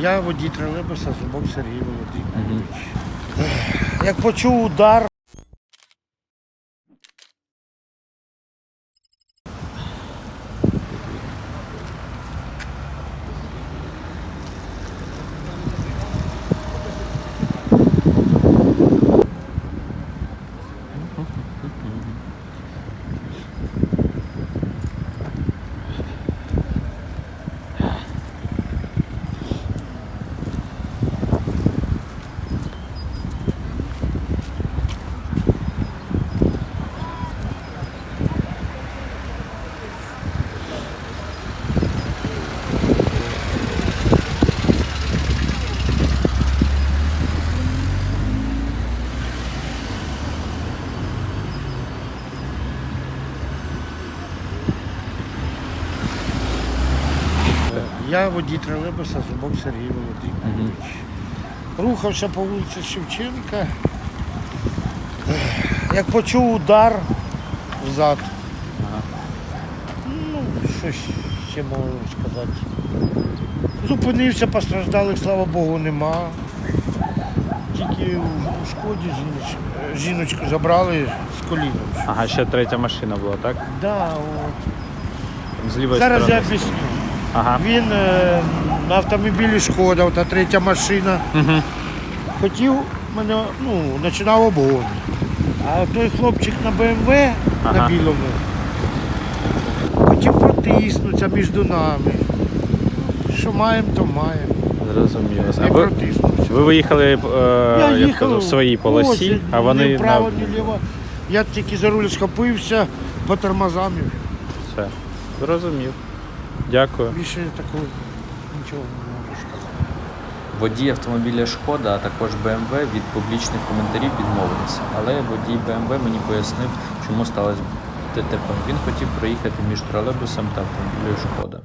Я водій тролейбуса Зубок Сергій Володимирович. Як почув удар, я водій тролейбуса Зубок Сергій Володимирович. Рухався по вулиці Шевченка. Як почув удар взад. Ну, що ще можу сказати. Зупинився, постраждалих, слава Богу, нема. Тільки у шкоді жіноч... жіночку забрали з коліном. Ага, ще третя машина була, так? Да, от. Там з лівої Зараз я сторони. об'ясню. Ага. Він е, на автомобілі Шкода, та третя машина. Угу. Хотів мене, ну, починав обгон. А той хлопчик на БМВ Ага. на білому хотів протиснутися між нами. Що маємо, то маємо. Зрозуміло. А ви, протиснувся. ви виїхали е, я їхав в своїй полосі, ось, а вони ні вправо, ні вліво. Я тільки за руль схопився по тормозам. Все. Зрозумів. Дякую. Більше такого нічого не можу сказати. Водій автомобіля Шкода, а також БМВ від публічних коментарів відмовилися. Але водій БМВ мені пояснив, чому сталося ДТП. Він хотів проїхати між тролейбусом та автомобілем Шкода.